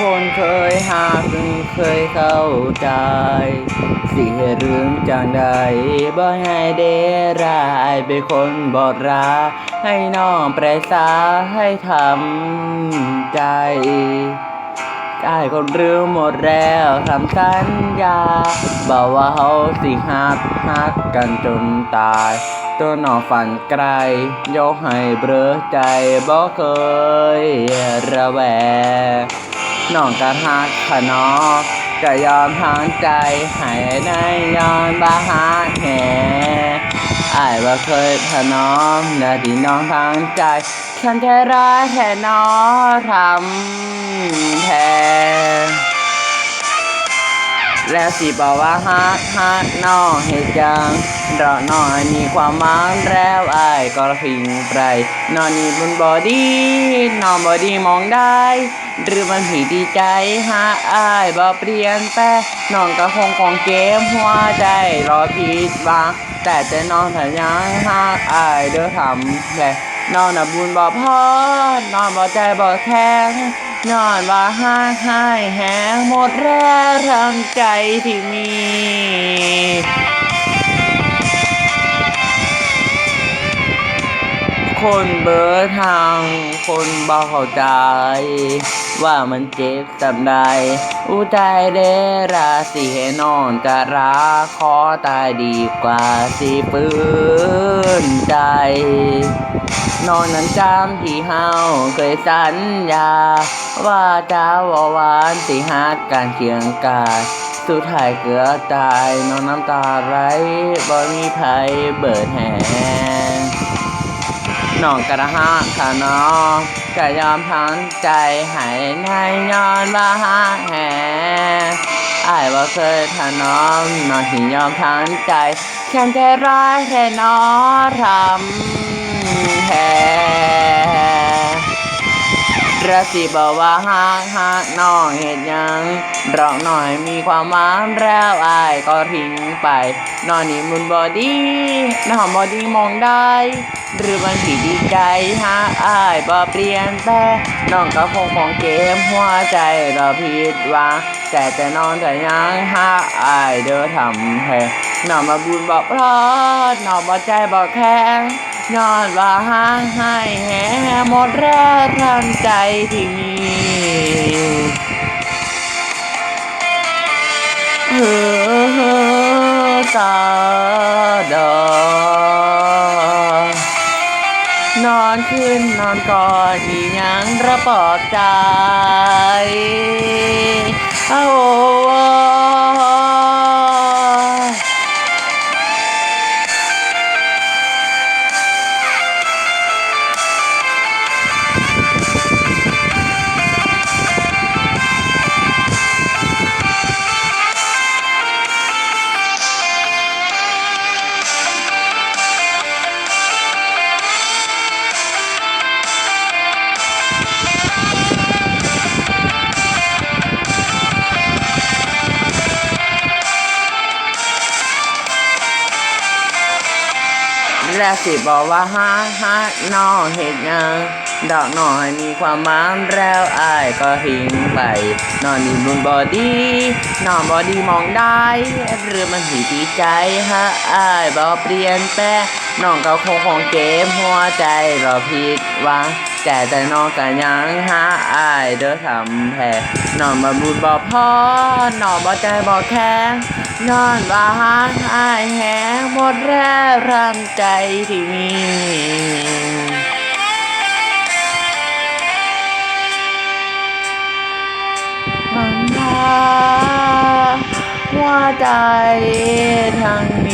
คนเคยหาซึ่งเคยเข้าใจสิเหตุเรื่องจังใดบ่ให้เดรายเป็นคนบอดราให้น้องแปรสาให้ทำใจได้คนรู้หมดแล้วทำสัญญาบอกว่าเขาสิหักหักกันจนตาย ตัวน้องฝันไกลยกให้เบลอใจบ่เคยระแวง น้องก็หักขนอกก็ยอมทางใจให้ในยอนบาหาแหอายว่าเคยถนอมและที่น้องทางใจ ฉันจะร้ายแค่น้อทำ แล้วสิบอกว่าฮักฮักนอเหตุจังรอหน่อยมีความมายแล้วอายก็พิงไปนอนนี่บนบอดี้นอนบอดี้มองได้ หรือมันผีดีใจฮะอายบอเปลี่ยนแปลงนองก็คงของเกมหัวใจรอผิดหวังแต่จะนองถ้ายังฮักอายเด้อทำแหล นอนน่ะบุญบ่พอนอนบ่ใจบ่แข็งนอนว่าห้างหายแหงหมดแรงทั้งใจที่มีคนเบอร์ทาง คนบ่เข้าใจ ว่ามันเจ็บสำใดอุใจเดราสิให้นอนกะราขอตายดีกว่าสิปืนใจ นอนนั้นจำที่เฮาเคยสัญญา ว่าจะวาหวานสิฮักการเคียงกายสุดท้ายเกือตายนอนน้ำตาไหลบ่มีไผเบิดแหงนองกระหักขาน้อง ก็ยอมพังใจให้ในย้อนว่าแหงอายว่าเคยถนอมนอนที่ยอมพังใจแค่ใจร้ายแค่นอทำแทน ระสิบอกว่าฮักฮักน้องเห็ดยังร้องหน่อยมีความหมายแล้วอายก็ทิ้งไป นอนนี่มุนบอดี้น้องบอดี้มองได้ หรือมันผิดดีใจฮักอายบ่เปลี่ยนแปลน้องก็คงของเกมหัวใจเราผิดหวังแต่จะนอนแต่ยังฮักอายเด้อทำให้น้องมาบุญบอกพลอดน้องบ่ใจบ่แข็ง นอนว่าห้างให้แห่หมดแรงทั้งใจที่มีเฮ้อตาดอนอนขึ้นนอนก่อนอียังระปอบใจโอ้โและสิบอกว่าฮาฮาน่องเห็ดหยังดอกหน่อยมีความหมานแล้วอายก็ทิ้งไป นอนนี่บนบอดี้นอนบอดี้มองได้หรือมันผีดีใจฮะอายบอเปลี่ยนแปลงน้องก็คงของเกมหัวใจรอผิดหวัง แต่แต่น้องก็ยังหาอายเด้อทำแพ้นอนมาบุญบ่พ่อนอนบ่ใจบ่แข็งนอนว่าหางอายแหงหมดแรงร่างใจที่มีมันพาหัวใจทาง